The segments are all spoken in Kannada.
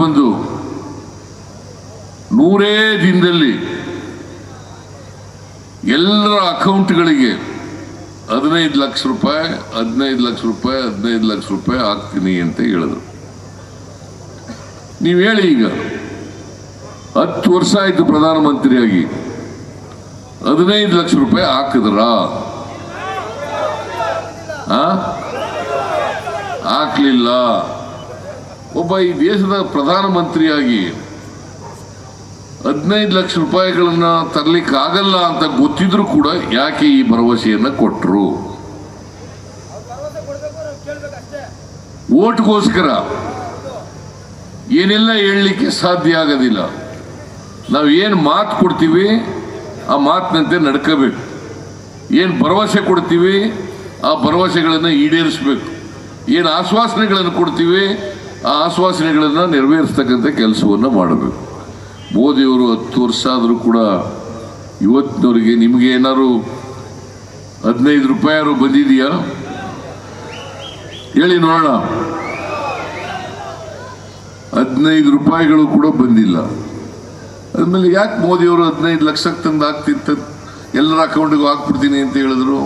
ಬಂದು ನೂರೇ ದಿನದಲ್ಲಿ ಎಲ್ಲರ ಅಕೌಂಟ್ಗಳಿಗೆ ಹದಿನೈದು ಲಕ್ಷ ರೂಪಾಯಿ, ಹದಿನೈದು ಲಕ್ಷ ರೂಪಾಯಿ, ಹದಿನೈದು ಲಕ್ಷ ರೂಪಾಯಿ ಹಾಕ್ತೀನಿ ಅಂತ ಹೇಳಿದ್ರು. ನೀವು ಹೇಳಿ ಈಗ, ಹತ್ತು ವರ್ಷ ಆಯ್ತು ಪ್ರಧಾನಮಂತ್ರಿಯಾಗಿ, ಹದಿನೈದು ಲಕ್ಷ ರೂಪಾಯಿ ಹಾಕಿದ್ರಾ? ಹಾಕ್ಲಿಲ್ಲ. ಒಬ್ಬ ಈ ದೇಶದ ಪ್ರಧಾನಮಂತ್ರಿಯಾಗಿ ಹದಿನೈದು ಲಕ್ಷ ರೂಪಾಯಿಗಳನ್ನು ತರಲಿಕ್ಕೆ ಆಗಲ್ಲ ಅಂತ ಗೊತ್ತಿದ್ರು ಕೂಡ ಯಾಕೆ ಈ ಭರವಸೆಯನ್ನು ಕೊಟ್ಟರು ಓಟ್ಗೋಸ್ಕರ ಏನೆಲ್ಲ ಹೇಳಲಿಕ್ಕೆ ಸಾಧ್ಯ ಆಗೋದಿಲ್ಲ. ನಾವು ಏನು ಮಾತು ಕೊಡ್ತೀವಿ, ಆ ಮಾತಿನಂತೆ ನಡ್ಕೋಬೇಕು. ಏನು ಭರವಸೆ ಕೊಡ್ತೀವಿ, ಆ ಭರವಸೆಗಳನ್ನು ಈಡೇರಿಸಬೇಕು. ಏನು ಆಶ್ವಾಸನೆಗಳನ್ನು ಕೊಡ್ತೀವಿ ಆ ಆಶ್ವಾಸನೆಗಳನ್ನು ನೆರವೇರಿಸ್ತಕ್ಕಂಥ ಕೆಲಸವನ್ನು ಮಾಡಬೇಕು. ಮೋದಿಯವರು ಹತ್ತು ವರ್ಷ ಆದರೂ ಕೂಡ ಇವತ್ತಿನವರಿಗೆ ನಿಮಗೆ ಏನಾದ್ರು ಹದಿನೈದು ರೂಪಾಯಿ ಬಂದಿದೆಯಾ? ಹೇಳಿ ನೋಡೋಣ. ಹದಿನೈದು ರೂಪಾಯಿಗಳು ಕೂಡ ಬಂದಿಲ್ಲ. ಅದ್ಮೇಲೆ ಯಾಕೆ ಮೋದಿಯವರು ಹದಿನೈದು ಲಕ್ಷಕ್ಕೆ ತಂದು ಹಾಕ್ತಿತ್ತ? ಎಲ್ಲರ ಅಕೌಂಟಿಗೂ ಹಾಕ್ಬಿಡ್ತೀನಿ ಅಂತ ಹೇಳಿದ್ರು.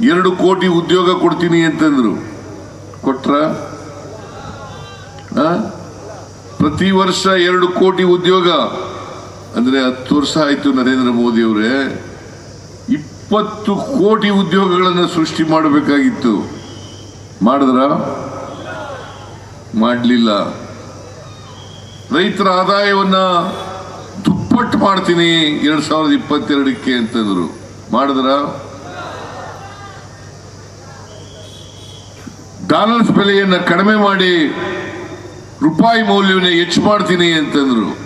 ಎರಡು ಕೋಟಿ ಉದ್ಯೋಗ ಕೊಡ್ತೀನಿ ಅಂತಂದರು. ಕೊಟ್ರ? ಪ್ರತಿ ವರ್ಷ ಎರಡು ಕೋಟಿ ಉದ್ಯೋಗ. ಅಂದ್ರೆ ಹತ್ತು ವರ್ಷ ಆಯ್ತು ನರೇಂದ್ರ ಮೋದಿ ಅವರೇ. ಇಪ್ಪತ್ತು ಕೋಟಿ ಉದ್ಯೋಗಗಳನ್ನು ಸೃಷ್ಟಿ ಮಾಡಬೇಕಾಗಿತ್ತು. ಮಾಡಿದ್ರ? ಮಾಡಲಿಲ್ಲ. ರೈತರ ಆದಾಯವನ್ನ ದುಪ್ಪಟ್ಟು ಮಾಡ್ತೀನಿ ಎರಡ್ ಸಾವಿರದ ಇಪ್ಪತ್ತೆರಡಕ್ಕೆ ಅಂತಂದ್ರು. ಮಾಡಿದ್ರ? ಡಾಲರ್ಸ್ ಬೆಲೆಯನ್ನು ಕಡಿಮೆ ಮಾಡಿ ರೂಪಾಯಿ ಮೌಲ್ಯವನ್ನು ಹೆಚ್ಚು ಮಾಡ್ತೀನಿ ಅಂತಂದರು.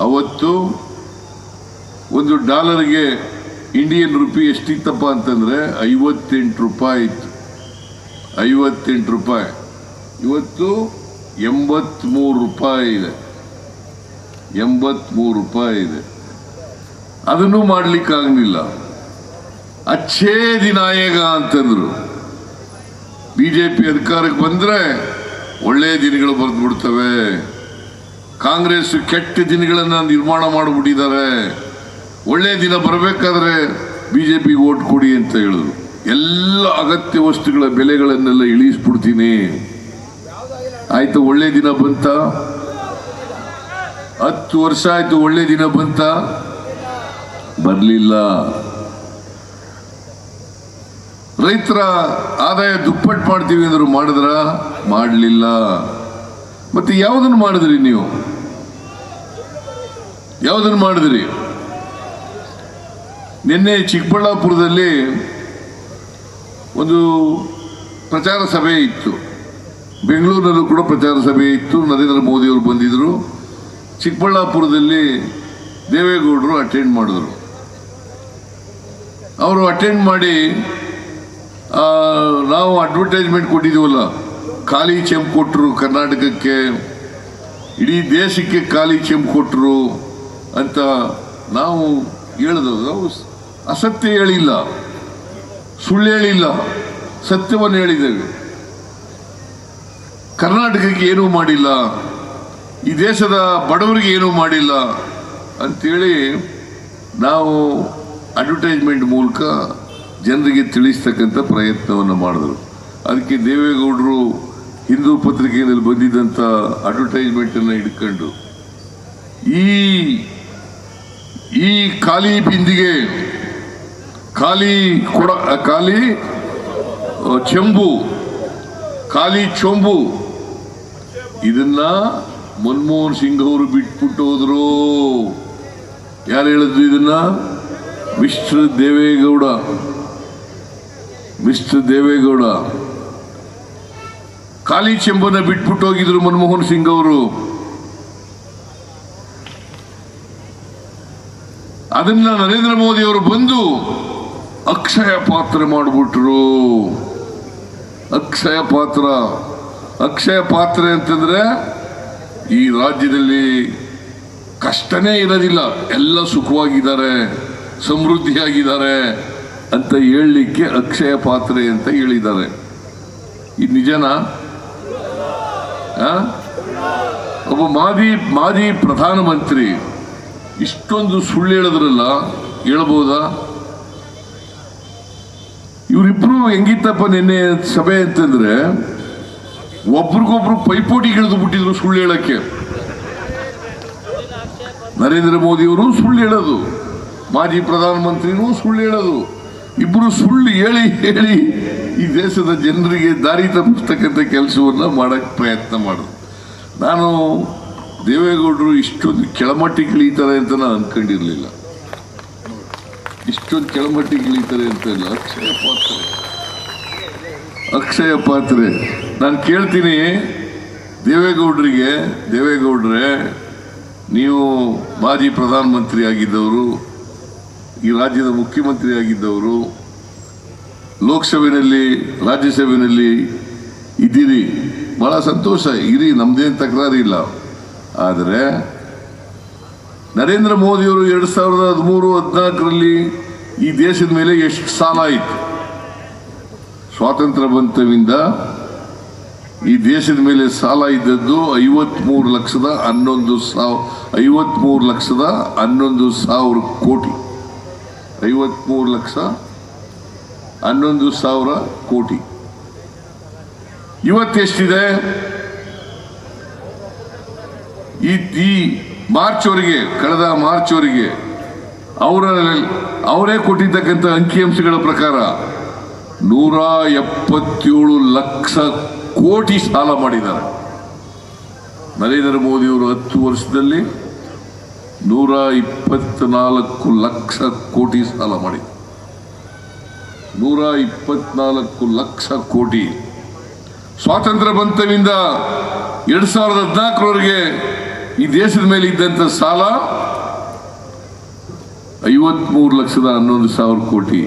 ಅವತ್ತು ಒಂದು ಡಾಲರ್ಗೆ ಇಂಡಿಯನ್ ರುಪಿ ಎಷ್ಟಿತ್ತಪ್ಪ ಅಂತಂದರೆ ಐವತ್ತೆಂಟು ರೂಪಾಯಿ ಇತ್ತು. ಐವತ್ತೆಂಟು ರೂಪಾಯಿ. ಇವತ್ತು ಎಂಬತ್ತ್ಮೂರು ರೂಪಾಯಿ ಇದೆ. ಎಂಬತ್ತ್ಮೂರು ರೂಪಾಯಿ ಇದೆ. ಅದನ್ನು ಮಾಡ್ಲಿಕ್ಕಾಗಲಿಲ್ಲ. ಅಂತಂದರು ಬಿ ಜೆ ಪಿ ಅಧಿಕಾರಕ್ಕೆ ಬಂದ್ರೆ ಒಳ್ಳೆ ದಿನಗಳು ಬರೆದು ಬಿಡ್ತವೆ ಕಾಂಗ್ರೆಸ್ ಕೆಟ್ಟ ದಿನಗಳನ್ನು ನಿರ್ಮಾಣ ಮಾಡಿಬಿಟ್ಟಿದ್ದಾರೆ. ಒಳ್ಳೆಯ ದಿನ ಬರಬೇಕಾದ್ರೆ ಬಿ ಜೆ ಪಿಗೆ ಓಟ್ ಕೊಡಿ ಅಂತ ಹೇಳಿದ್ರು. ಎಲ್ಲ ಅಗತ್ಯ ವಸ್ತುಗಳ ಬೆಲೆಗಳನ್ನೆಲ್ಲ ಇಳಿಸ್ಬಿಡ್ತೀನಿ. ಆಯಿತು, ಒಳ್ಳೆ ದಿನ ಬಂತ? ಹತ್ತು ವರ್ಷ ಆಯಿತು, ಒಳ್ಳೆ ದಿನ ಬಂತ? ಬರ್ಲಿಲ್ಲ. ರೈತರ ಆದಾಯ ದುಪ್ಪಟ್ಟು ಮಾಡ್ತೀವಿ ಅಂದ್ರು ಮಾಡಿದ್ರ? ಮಾಡಲಿಲ್ಲ. ಮತ್ತೆ ಯಾವುದನ್ನು ಮಾಡಿದ್ರಿ ನೀವು? ಯಾವುದನ್ನು ಮಾಡಿದ್ರಿ? ನಿನ್ನೆ ಚಿಕ್ಕಬಳ್ಳಾಪುರದಲ್ಲಿ ಒಂದು ಪ್ರಚಾರ ಸಭೆ ಇತ್ತು. ಬೆಂಗಳೂರಿನಲ್ಲೂ ಕೂಡ ಪ್ರಚಾರ ಸಭೆ ಇತ್ತು. ನರೇಂದ್ರ ಮೋದಿ ಅವರು ಬಂದಿದ್ರು. ಚಿಕ್ಕಬಳ್ಳಾಪುರದಲ್ಲಿ ದೇವೇಗೌಡರು ಅಟೆಂಡ್ ಮಾಡಿದ್ರು. ಅವರು ಅಟೆಂಡ್ ಮಾಡಿ ನಾವು ಅಡ್ವರ್ಟೈಸ್ಮೆಂಟ್ ಕೊಟ್ಟಿದ್ದೀವಲ್ಲ, ಖಾಲಿ ಚೆಂಪ್ ಕೊಟ್ಟರು ಕರ್ನಾಟಕಕ್ಕೆ, ಇಡೀ ದೇಶಕ್ಕೆ ಖಾಲಿ ಚೆಂಪ್ ಕೊಟ್ಟರು ಅಂತ ನಾವು ಹೇಳಿದ್ರು ನಾವು ಅಸತ್ಯ ಹೇಳಿಲ್ಲ. ಸುಳ್ಳು ಹೇಳಿಲ್ಲ. ಸತ್ಯವನ್ನು ಹೇಳಿದ್ದೇವೆ. ಕರ್ನಾಟಕಕ್ಕೆ ಏನೂ ಮಾಡಿಲ್ಲ. ಈ ದೇಶದ ಬಡವರಿಗೆ ಏನೂ ಮಾಡಿಲ್ಲ. ಅಂತೇಳಿ ನಾವು ಅಡ್ವರ್ಟೈಸ್ಮೆಂಟ್ ಮೂಲಕ ಜನರಿಗೆ ತಿಳಿಸ್ತಕ್ಕಂಥ ಪ್ರಯತ್ನವನ್ನು ಮಾಡಿದರು. ಅದಕ್ಕೆ ದೇವೇಗೌಡರು ಹಿಂದೂ ಪತ್ರಿಕೆಯಲ್ಲಿ ಬಂದಿದ್ದಂಥ ಅಡ್ವರ್ಟೈಸ್ಮೆಂಟನ್ನು ಹಿಡ್ಕೊಂಡು, ಈ ಈ ಖಾಲಿ ಬಿಂದಿಗೆ, ಖಾಲಿ ಕೊಡ, ಖಾಲಿ ಚೆಂಬು, ಖಾಲಿ ಚೊಂಬು, ಇದನ್ನ ಮನಮೋಹನ್ ಸಿಂಗ್ ಅವರು ಬಿಟ್ಬಿಟ್ಟು ಹೋದ್ರು. ಯಾರು ಹೇಳಿದ್ರು ಇದನ್ನ? ಮಿಸ್ಟರ್ ದೇವೇಗೌಡ. ಮಿಸ್ಟರ್ ದೇವೇಗೌಡ, ಖಾಲಿ ಚೆಂಬನ್ನ ಬಿಟ್ಬಿಟ್ಟು ಹೋಗಿದ್ರು ಮನಮೋಹನ್ ಸಿಂಗ್ ಅವರು. ಅದನ್ನ ನರೇಂದ್ರ ಮೋದಿ ಅವರು ಬಂದು ಅಕ್ಷಯ ಪಾತ್ರ ಮಾಡಿಬಿಟ್ರು. ಅಕ್ಷಯ ಪಾತ್ರ ಅಕ್ಷಯ ಪಾತ್ರ ಅಂತಂದ್ರೆ ಈ ರಾಜ್ಯದಲ್ಲಿ ಕಷ್ಟನೇ ಇರೋದಿಲ್ಲ. ಎಲ್ಲ ಸುಖವಾಗಿದ್ದಾರೆ, ಸಮೃದ್ಧಿಯಾಗಿದ್ದಾರೆ. ಅಂತ ಹೇಳಲಿಕ್ಕೆ ಅಕ್ಷಯ ಪಾತ್ರೆ ಅಂತ ಹೇಳಿದ್ದಾರೆ. ನಿಜನಾ? ಆ? ಒಬ್ಬ ಮಾಜಿ ಮಾಜಿ ಪ್ರಧಾನಮಂತ್ರಿ, ಇಷ್ಟೊಂದು ಸುಳ್ಳು ಹೇಳಿದ್ರಲ್ಲ, ಹೇಳ್ಬೋದಾ? ಇವರಿಬ್ರು ಹೆಂಗಿತ್ತಪ್ಪ ನಿನ್ನೆ ಸಭೆ ಅಂತಂದ್ರೆ, ಒಬ್ರಿಗೊಬ್ರು ಪೈಪೋಟಿ ಹಿಡಿದು ಬಿಟ್ಟಿದ್ರು ಸುಳ್ಳು ಹೇಳಕ್ಕೆ. ನರೇಂದ್ರ ಮೋದಿಯವರು ಸುಳ್ಳು ಹೇಳೋದು, ಮಾಜಿ ಪ್ರಧಾನಮಂತ್ರಿನೂ ಸುಳ್ಳು ಹೇಳೋದು. ಇಬ್ರು ಸುಳ್ಳು ಹೇಳಿ ಹೇಳಿ ಈ ದೇಶದ ಜನರಿಗೆ ದಾರಿ ತಪ್ಪಿಸ್ತಕ್ಕಂಥ ಕೆಲಸವನ್ನು ಮಾಡೋಕ್ಕೆ ಪ್ರಯತ್ನ ಮಾಡೋದು. ನಾನು ದೇವೇಗೌಡರು ಇಷ್ಟೊಂದು ಕೆಳಮಟ್ಟಿಗೆ ಇಳಿತಾರೆ ಅಂತ ನಾನು ಅಂದ್ಕೊಂಡಿರಲಿಲ್ಲ ಇಷ್ಟೊಂದು ಕೆಳಮಟ್ಟಿಗೆ ಇಳಿತಾರೆ ಅಂತ ಇಲ್ಲ. ಅಕ್ಷಯ ಪಾತ್ರೆ. ಅಕ್ಷಯ ಪಾತ್ರೆ. ನಾನು ಕೇಳ್ತೀನಿ, ದೇವೇಗೌಡರಿಗೆ, ದೇವೇಗೌಡ್ರೆ, ನೀವು ಮಾಜಿ ಪ್ರಧಾನಮಂತ್ರಿ ಆಗಿದ್ದವರು ಈ ರಾಜ್ಯದ ಮುಖ್ಯಮಂತ್ರಿಯಾಗಿದ್ದವರು ಲೋಕಸಭೆಯಲ್ಲಿ, ರಾಜ್ಯಸಭೆಯಲ್ಲಿ ಇದ್ದೀರಿ. ಬಹಳ ಸಂತೋಷ, ಇರಿ, ನಮ್ದೇನು ತಕರಾರು ಇಲ್ಲ. ಆದರೆ ನರೇಂದ್ರ ಮೋದಿಯವರು ಎರಡು ಸಾವಿರದ ಹದಿಮೂರು, ಹದಿನಾಲ್ಕರಲ್ಲಿ ಈ ದೇಶದ ಮೇಲೆ ಎಷ್ಟು ಸಾಲ ಆಯಿತು? ಸ್ವಾತಂತ್ರ್ಯ ಬಂತವಿಂದ ಈ ದೇಶದ ಮೇಲೆ ಸಾಲ ಇದ್ದದ್ದು ಐವತ್ಮೂರು ಲಕ್ಷದ ಹನ್ನೊಂದು ಸಾವ್, ಐವತ್ಮೂರು ಲಕ್ಷದ ಹನ್ನೊಂದು ಸಾವಿರ ಕೋಟಿ. ಐವತ್ಮೂರು ಲಕ್ಷ ಹನ್ನೊಂದು ಸಾವಿರ ಕೋಟಿ. ಇವತ್ತೆಷ್ಟಿದೆ ಈ ಮಾರ್ಚ್ ಮಾರ್ಚ್ವರೆಗೆ, ಕಳೆದ ಮಾರ್ಚ್ವರೆಗೆ ಅವರ, ಅವರೇ ಕೊಟ್ಟಿದ್ದಕ್ಕಂಥ ಅಂಕಿಅಂಶಗಳ ಪ್ರಕಾರ ನೂರ ಎಪ್ಪತ್ತೇಳು ಲಕ್ಷ ಕೋಟಿ ಸಾಲ ಮಾಡಿದ್ದಾರೆ. ನರೇಂದ್ರ ಮೋದಿಯವರು ಹತ್ತು ವರ್ಷದಲ್ಲಿ ನೂರ ಇಪ್ಪತ್ನಾಲ್ಕು ಲಕ್ಷ ಕೋಟಿ ಸಾಲ ಮಾಡಿ. ನೂರ ಇಪ್ಪತ್ನಾಲ್ಕು ಲಕ್ಷ ಕೋಟಿ. ಸ್ವಾತಂತ್ರ್ಯ ಬಂತವಿಂದ ಎರಡು ಸಾವಿರದ ಹದಿನಾಲ್ಕರವರೆಗೆ ಈ ದೇಶದ ಮೇಲೆ ಇದ್ದಂತ ಸಾಲ ಐವತ್ಮೂರು ಲಕ್ಷದ ಹನ್ನೊಂದು ಸಾವಿರ ಕೋಟಿ.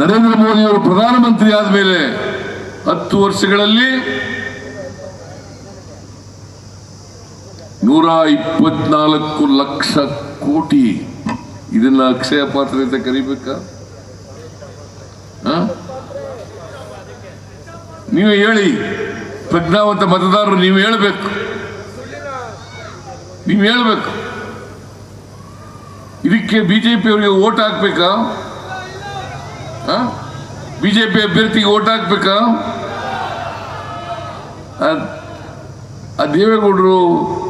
ನರೇಂದ್ರ ಮೋದಿ ಅವರು ಪ್ರಧಾನಮಂತ್ರಿ ಆದಮೇಲೆ ಹತ್ತು ವರ್ಷಗಳಲ್ಲಿ ನೂರ ಇಪ್ಪತ್ನಾಲ್ಕು ಲಕ್ಷ ಕೋಟಿ. ಇದನ್ನ ಅಕ್ಷಯ ಪಾತ್ರ ಅಂತ ಕರಿಬೇಕಾ? ನೀವು ಹೇಳಿ. ಪ್ರಜ್ಞಾವಂತ ಮತದಾರರು ನೀವು ಹೇಳಬೇಕು. ನೀವು ಹೇಳಬೇಕು. ಇದಕ್ಕೆ ಬಿಜೆಪಿ ಅವರಿಗೆ ಓಟ್ ಹಾಕ್ಬೇಕಾ? ಬಿಜೆಪಿ ಅಭ್ಯರ್ಥಿಗೆ ಓಟ್ ಹಾಕ್ಬೇಕಾ? ಆ ದೇವೇಗೌಡರು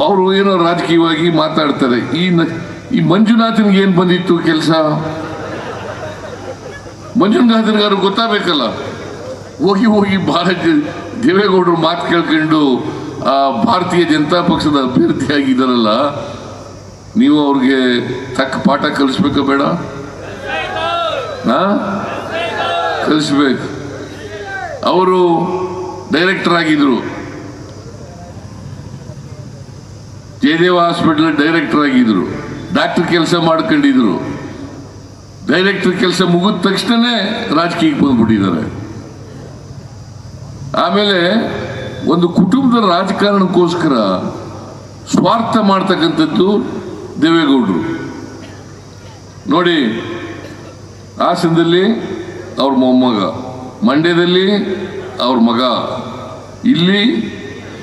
ಅವರು ಏನೋ ರಾಜಕೀಯವಾಗಿ ಮಾತಾಡ್ತಾರೆ. ಈ ಈ ಮಂಜುನಾಥನ್ಗೆ ಏನು ಬಂದಿತ್ತು ಕೆಲಸ? ಮಂಜುನಾಥನ್ಗಾರು ಗೊತ್ತಾಗಬೇಕಲ್ಲ. ಹೋಗಿ ಹೋಗಿ ಭಾರತ ದೇವೇಗೌಡರು ಮಾತು ಕೇಳ್ಕೊಂಡು, ಆ, ಭಾರತೀಯ ಜನತಾ ಪಕ್ಷದ ಅಭ್ಯರ್ಥಿಯಾಗಿದ್ದಾರಲ್ಲ ನೀವು ಅವ್ರಿಗೆ ತಕ್ಕ ಪಾಠ ಕಲಿಸ್ಬೇಕ ಬೇಡ? ಹಾ ಕಲಿಸ್ಬೇಕು. ಅವರು ಡೈರೆಕ್ಟರ್ ಆಗಿದ್ರು. ಜಯದೇವ ಹಾಸ್ಪಿಟಲ್ ಡೈರೆಕ್ಟರ್ ಆಗಿದ್ರು, ಡಾಕ್ಟರ್ ಕೆಲಸ ಮಾಡ್ಕೊಂಡಿದ್ರು. ಡೈರೆಕ್ಟರ್ ಕೆಲಸ ಮುಗಿದ ತಕ್ಷಣನೇ ರಾಜಕೀಯಕ್ಕೆ ಬಂದ್ಬಿಟ್ಟಿದ್ದಾರೆ. ಆಮೇಲೆ ಒಂದು ಕುಟುಂಬದ ರಾಜಕಾರಣಕ್ಕೋಸ್ಕರ ಸ್ವಾರ್ಥ ಮಾಡ್ತಕ್ಕಂಥದ್ದು ದೇವೇಗೌಡರು. ನೋಡಿ, ಹಾಸನದಲ್ಲಿ ಅವ್ರ ಮೊಮ್ಮಗ, ಮಂಡ್ಯದಲ್ಲಿ ಅವ್ರ ಮಗ, ಇಲ್ಲಿ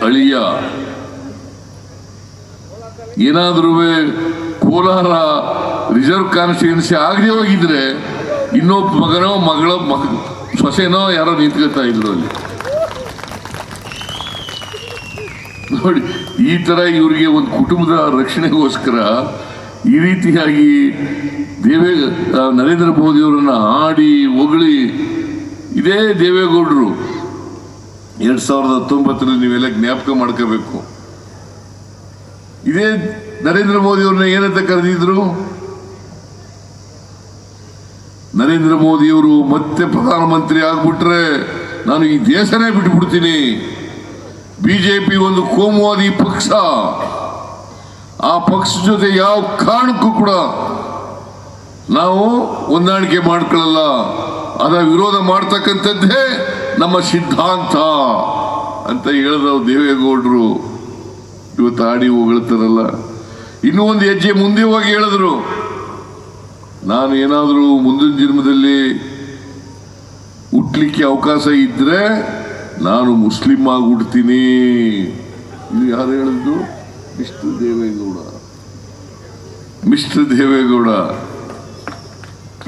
ಅಳಿಯ. ಏನಾದ್ರೂ ಕೋಲಾರ ರಿಸರ್ವ್ ಕಾನ್ಸ್ಟಿಟ್ಯೂನ್ಸಿ ಆಗದೆ ಹೋಗಿದ್ರೆ ಇನ್ನೊಬ್ಬ ಮಗನೋ, ಮಗಳ ಮಗ ಸೊಸೆನೋ ಯಾರೋ ನಿಂತ್ಕೋತಾ ಇದ್ರು ಅಲ್ಲಿ. ನೋಡಿ, ಈ ತರ ಇವರಿಗೆ ಒಂದು ಕುಟುಂಬದ ರಕ್ಷಣೆಗೋಸ್ಕರ ಈ ರೀತಿಯಾಗಿ ದೇವೇ ನರೇಂದ್ರ ಮೋದಿ ಅವರನ್ನ ಆಡಿ, ಹೊಗಳಿ ಇದೇ ದೇವೇಗೌಡರು. ಎರಡ್ ಸಾವಿರದ ಹತ್ತೊಂಬತ್ತರಲ್ಲಿ ನೀವೆಲ್ಲ ಜ್ಞಾಪಕ ಮಾಡ್ಕೋಬೇಕು. ಇದೇ ನರೇಂದ್ರ ಮೋದಿ ಅವ್ರನ್ನ ಏನಂತ ಕರೆದಿದ್ರು? ನರೇಂದ್ರ ಮೋದಿಯವರು ಮತ್ತೆ ಪ್ರಧಾನಮಂತ್ರಿ ಆಗ್ಬಿಟ್ರೆ ನಾನು ಈ ದೇಶನೇ ಬಿಟ್ಬಿಡ್ತೀನಿ. ಬಿಜೆಪಿ ಒಂದು ಕೋಮುವಾದಿ ಪಕ್ಷ. ಆ ಪಕ್ಷ ಜೊತೆ ಯಾವ ಕಾರಣಕ್ಕೂ ಕೂಡ ನಾವು ಹೊಂದಾಣಿಕೆ ಮಾಡ್ಕೊಳ್ಳಲ್ಲ. ಅದರ ವಿರೋಧ ಮಾಡ್ತಕ್ಕಂಥದ್ದೇ ನಮ್ಮ ಸಿದ್ಧಾಂತ ಅಂತ ಹೇಳಿದ್ರು ದೇವೇಗೌಡರು. ಇವತ್ತು ಆಡಿ ಹೊಗಳ್ತಾರಲ್ಲ ಇನ್ನೂ ಒಂದು ಹೆಜ್ಜೆ ಮುಂದೆ ಹೋಗಿ ಹೇಳಿದ್ರು. ನಾನು ಏನಾದರೂ ಮುಂದಿನ ಜನ್ಮದಲ್ಲಿ ಹುಟ್ಟಲಿಕ್ಕೆ ಅವಕಾಶ ಇದ್ರೆ ನಾನು ಮುಸ್ಲಿಂ ಆಗಿ ಹುಡ್ತೀನಿ ಇದು ಯಾರು ಹೇಳಿದ್ರು ಮಿಸ್ಟರ್ ದೇವೇಗೌಡ. ಮಿಸ್ಟರ್ ದೇವೇಗೌಡ.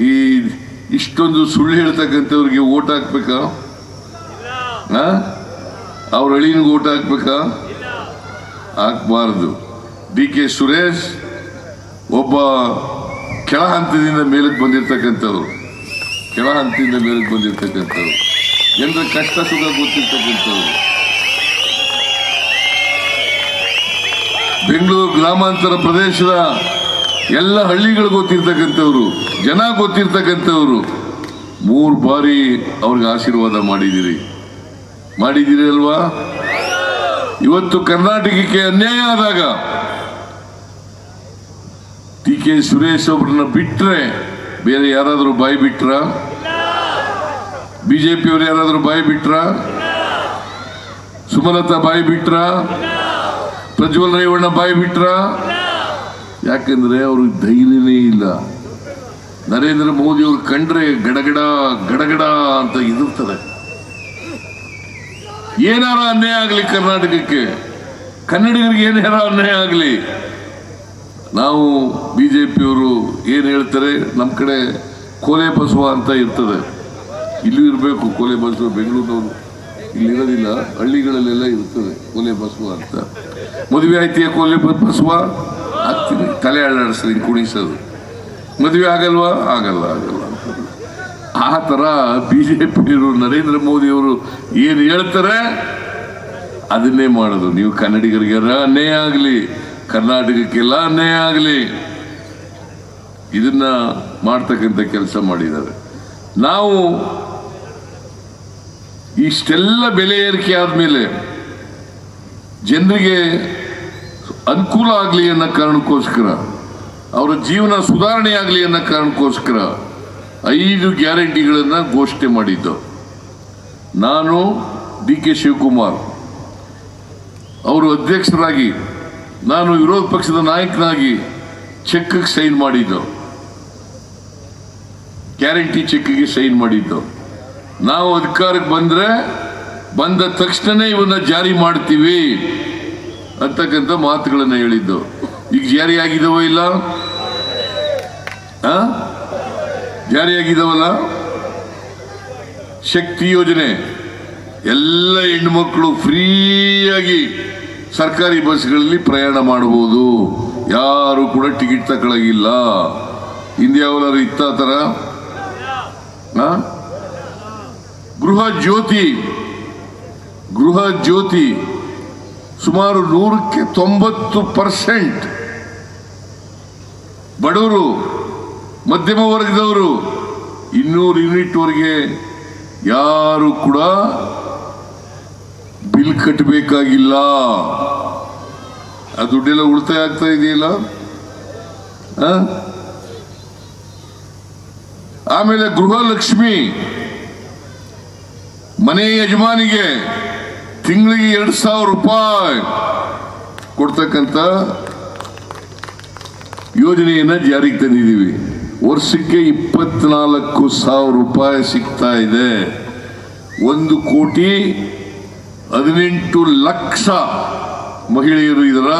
ಈ ಇಷ್ಟೊಂದು ಸುಳ್ಳು ಹೇಳ್ತಕ್ಕಂಥವ್ರಿಗೆ ಓಟ್ ಹಾಕ್ಬೇಕಾ? ಅವ್ರ ಅಳಿನಿಗೆ ಓಟ್ ಹಾಕ್ಬೇಕಾ? ಹಾಕ್ಬಾರ್ದು ಡಿ ಕೆ ಸುರೇಶ್ ಒಬ್ಬ ಕೆಳ ಹಂತದಿಂದ ಮೇಲಕ್ಕೆ ಬಂದಿರ್ತಕ್ಕಂಥವ್ರು. ಕೆಳ ಹಂತದಿಂದ ಮೇಲಕ್ಕೆ ಬಂದಿರ್ತಕ್ಕಂಥವ್ರು. ಜನರ ಕಷ್ಟ ಸುಖ ಗೊತ್ತಿರ್ತಕ್ಕಂಥವ್ರು. ಬೆಂಗಳೂರು ಗ್ರಾಮಾಂತರ ಪ್ರದೇಶದ ಎಲ್ಲ ಹಳ್ಳಿಗಳು ಗೊತ್ತಿರ್ತಕ್ಕಂಥವ್ರು, ಜನ ಗೊತ್ತಿರ್ತಕ್ಕಂಥವ್ರು. ಮೂರು ಬಾರಿ ಅವ್ರಿಗೆ ಆಶೀರ್ವಾದ ಮಾಡಿದ್ದೀರಿ. ಮಾಡಿದ್ದೀರಿ ಅಲ್ವಾ? ಇವತ್ತು ಕರ್ನಾಟಕಕ್ಕೆ ಅನ್ಯಾಯ ಆದಾಗ ಟಿ ಕೆ ಸುರೇಶ್ ಅವರನ್ನ ಬಿಟ್ರೆ ಬೇರೆ ಯಾರಾದರೂ ಬಾಯಿ ಬಿಟ್ರ? ಬಿಜೆಪಿಯವರು ಯಾರಾದರೂ ಬಾಯಿ ಬಿಟ್ರ? ಸುಮಲತಾ ಬಾಯಿ ಬಿಟ್ರ? ಪ್ರಜ್ವಲ್ ರೇವಣ್ಣ ಬಾಯಿ ಬಿಟ್ರ? ಯಾಕಂದ್ರೆ ಅವ್ರಿಗೆ ಧೈರ್ಯನೇ ಇಲ್ಲ. ನರೇಂದ್ರ ಮೋದಿ ಅವ್ರು ಕಂಡ್ರೆ ಗಡಗಡ ಗಡಗಡ ಅಂತ ಇದಿರ್ತಾರೆ ಏನಾರ ಅನ್ಯಾಯ ಆಗಲಿ ಕರ್ನಾಟಕಕ್ಕೆ. ಕನ್ನಡಿಗರಿಗೆ ಏನಾರ ಅನ್ಯಾಯ ಆಗಲಿ. ನಾವು ಬಿ ಜೆ ಪಿಯವರು ಏನು ಹೇಳ್ತಾರೆ? ನಮ್ಮ ಕಡೆ ಕೋಲೆ ಬಸವ ಅಂತ ಇರ್ತದೆ. ಇಲ್ಲೂ ಇರಬೇಕು ಕೋಲೆ ಬಸವ, ಬೆಂಗಳೂರಿನವರು. ಇಲ್ಲಿ ಇರೋದಿಲ್ಲ. ಹಳ್ಳಿಗಳಲ್ಲೆಲ್ಲ ಇರ್ತದೆ ಕೋಲೆ ಬಸವ ಅಂತ. ಮದುವೆ ಆಯ್ತೀಯ ಕೋಲೆ ಬಸವ? ಆಗ್ತೀನಿ. ತಲೆ ಅಳ್ಳಾಡಿಸ್ತೀನಿ ಕುಣಿಸೋದು. ಮದುವೆ ಆಗಲ್ವಾ? ಆಗಲ್ಲ ಆಗಲ್ಲ. ಆ ಥರ ಬಿ ಜೆ ಪಿಯವರು ನರೇಂದ್ರ ಮೋದಿಯವರು ಏನು ಹೇಳ್ತಾರೆ, ಅದನ್ನೇ ಮಾಡೋದು. ನೀವು ಕನ್ನಡಿಗರಿಗೆ ಅನ್ಯಾಯ ಆಗಲಿ, ಕರ್ನಾಟಕಕ್ಕೆಲ್ಲ ಅನ್ಯಾಯ ಆಗಲಿ. ಇದನ್ನ ಮಾಡ್ತಕ್ಕಂಥ ಕೆಲಸ ಮಾಡಿದ್ದಾರೆ. ನಾವು ಇಷ್ಟೆಲ್ಲ ಬೆಲೆ ಏರಿಕೆ ಆದಮೇಲೆ ಜನರಿಗೆ ಅನುಕೂಲ ಆಗಲಿ ಅನ್ನೋ ಕಾರಣಕ್ಕೋಸ್ಕರ, ಅವರ ಜೀವನ ಸುಧಾರಣೆ ಆಗಲಿ ಅನ್ನೋ ಕಾರಣಕ್ಕೋಸ್ಕರ ಐದು ಗ್ಯಾರಂಟಿಗಳನ್ನು ಘೋಷಣೆ ಮಾಡಿದ್ದು. ನಾನು ಡಿ ಕೆ ಶಿವಕುಮಾರ್. ಅವರು ಅಧ್ಯಕ್ಷರಾಗಿ, ನಾನು ವಿರೋಧ ಪಕ್ಷದ ನಾಯಕನಾಗಿ ಚೆಕ್ಗೆ ಸೈನ್ ಮಾಡಿದ್ದು. ಗ್ಯಾರಂಟಿ ಚೆಕ್ಗೆ ಸೈನ್ ಮಾಡಿದ್ದು. ನಾವು ಅಧಿಕಾರಕ್ಕೆ ಬಂದರೆ, ಬಂದ ತಕ್ಷಣನೇ ಇವನ್ನ ಜಾರಿ ಮಾಡ್ತೀವಿ ಅಂತಕ್ಕಂಥ ಮಾತುಗಳನ್ನು ಹೇಳಿದ್ದು. ಈಗ ಜಾರಿ ಆಗಿದವೋ ಇಲ್ಲ? ಆ? ಜಾರಿ ಆಗಿದವಲ್ಲ ಶಕ್ತಿ ಯೋಜನೆ. ಎಲ್ಲ ಹೆಣ್ಣುಮಕ್ಕಳು ಫ್ರೀಯಾಗಿ ಸರ್ಕಾರಿ ಬಸ್ಗಳಲ್ಲಿ ಪ್ರಯಾಣ ಮಾಡಬಹುದು. ಯಾರು ಕೂಡ ಟಿಕೆಟ್ ತಗೊಳಗಿಲ್ಲ. ಹಿಂದೆ ಯಾವಲಾರು ಇತ್ತ ಥರ? ಗೃಹ ಜ್ಯೋತಿ. ಗೃಹ ಜ್ಯೋತಿ ಸುಮಾರು ನೂರಕ್ಕೆ ತೊಂಬತ್ತು ಪರ್ಸೆಂಟ್ ಬಡವರು ಮಧ್ಯಮ ವರ್ಗದವರು ಇನ್ನೂರು ಯೂನಿಟ್ವರೆಗೆ ಯಾರು ಕೂಡ ಬಿಲ್ ಕಟ್ಟಬೇಕಾಗಿಲ್ಲ. ಆ ದುಡ್ಡೆಲ್ಲ ಉಳಿತಾಯ ಆಗ್ತಾ ಇದೆಯಲ್ಲ? ಆಮೇಲೆ ಗೃಹಲಕ್ಷ್ಮಿ ಮನೆ ಯಜಮಾನಿಗೆ ತಿಂಗಳಿಗೆ ಎರಡು ಸಾವಿರ ರೂಪಾಯಿ ಕೊಡ್ತಕ್ಕಂಥ ಯೋಜನೆಯನ್ನು ಜಾರಿಗೆ ತಂದಿದ್ದೀವಿ. ವರ್ಷಕ್ಕೆ ಇಪ್ಪತ್ನಾಲ್ಕು ಸಾವಿರ ರೂಪಾಯಿ ಸಿಗ್ತಾ ಇದೆ. ಒಂದು ಕೋಟಿ ಹದಿನೆಂಟು ಲಕ್ಷ ಮಹಿಳೆಯರು ಇದರ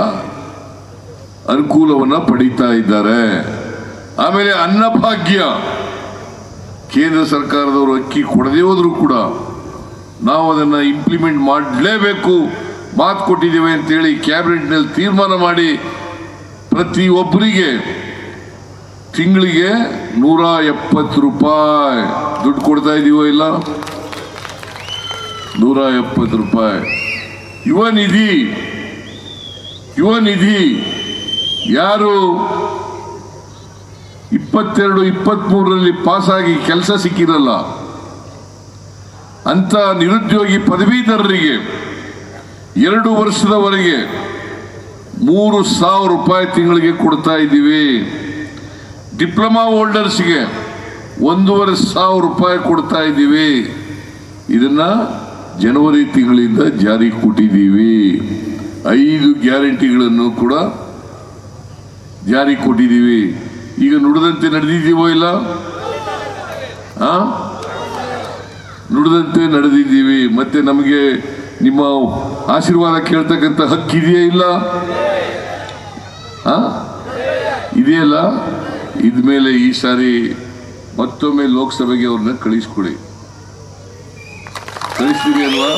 ಅನುಕೂಲವನ್ನ ಪಡೀತಾ ಇದ್ದಾರೆ. ಆಮೇಲೆ ಅನ್ನಭಾಗ್ಯ ಕೇಂದ್ರ ಸರ್ಕಾರದವರು ಅಕ್ಕಿ ಕೊಡದೇ ಹೋದ್ರು ಕೂಡ ನಾವು ಅದನ್ನ ಇಂಪ್ಲಿಮೆಂಟ್ ಮಾಡಲೇಬೇಕು. ಮಾತು ಕೊಟ್ಟಿದ್ದೇವೆ ಅಂತೇಳಿ ಕ್ಯಾಬಿನೆಟ್ನಲ್ಲಿ ತೀರ್ಮಾನ ಮಾಡಿ ಪ್ರತಿಯೊಬ್ಬರಿಗೆ ತಿಂಗಳಿಗೆ ನೂರ ಎಪ್ಪತ್ತು ರೂಪಾಯಿ. ದುಡ್ಡು ಕೊಡ್ತಾ ಇದೀವೋ ಇಲ್ಲ? ನೂರ ಎಪ್ಪತ್ತು ರೂಪಾಯಿ. ಯುವ ನಿಧಿ. ಯುವ ನಿಧಿ. ಯಾರು? ಇಪ್ಪತ್ತೆರಡು, ಇಪ್ಪತ್ಮೂರರಲ್ಲಿ ಪಾಸಾಗಿ ಕೆಲಸ ಸಿಕ್ಕಿರಲ್ಲ. ಅಂತ ನಿರುದ್ಯೋಗಿ ಪದವೀಧರರಿಗೆ ಎರಡು ವರ್ಷದವರೆಗೆ ಮೂರು ಸಾವಿರ ರೂಪಾಯಿ ತಿಂಗಳಿಗೆ ಕೊಡ್ತಾ ಇದ್ದೀವಿ. ಡಿಪ್ಲೊಮಾ ಹೋಲ್ಡರ್ಸ್ಗೆ ಒಂದೂವರೆ ಸಾವಿರ ರೂಪಾಯಿ ಕೊಡ್ತಾ ಇದ್ದೀವಿ. ಇದನ್ನು ಜನವರಿ ತಿಂಗಳಿಂದ ಜಾರಿ ಕೊಟ್ಟಿದ್ದೀವಿ. ಐದು ಗ್ಯಾರಂಟಿಗಳನ್ನು ಕೂಡ ಜಾರಿ ಕೊಟ್ಟಿದ್ದೀವಿ. ಈಗ ನುಡಿದಂತೆ ನಡೆದಿದ್ದೀವೋ ಇಲ್ಲ? ಆ? ನುಡಿದಂತೆ ನಡೆದಿದ್ದೀವಿ. ಮತ್ತೆ ನಮಗೆ ನಿಮ್ಮ ಆಶೀರ್ವಾದ ಕೇಳ್ತಕ್ಕಂಥ ಹಕ್ಕಿದೆಯೇ ಇಲ್ಲ? ಹಾಂ ಇದೆಯಲ್ಲ ಇದ್ಮೇಲೆ ಈ ಸಾರಿ ಮತ್ತೊಮ್ಮೆ ಲೋಕಸಭೆಗೆ ಅವ್ರನ್ನ ಕಳಿಸ್ಕೊಡಿ. ಕಳಿಸ್ತೀವಿ ಅಲ್ವಾ?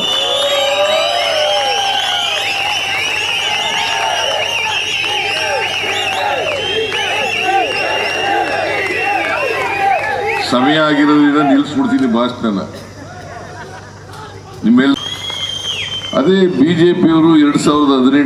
ಸಮಯ ಆಗಿರೋದ್ರಿಂದ ನಿಲ್ಲಿಸ್ಬಿಡ್ತೀನಿ ಭಾಷಣ ನಿಮ್ಮೆಲ್ಲ ಅದೇ ಬಿಜೆಪಿಯವರು ಎರಡ್ ಸಾವಿರದ ಹದಿನೆಂಟು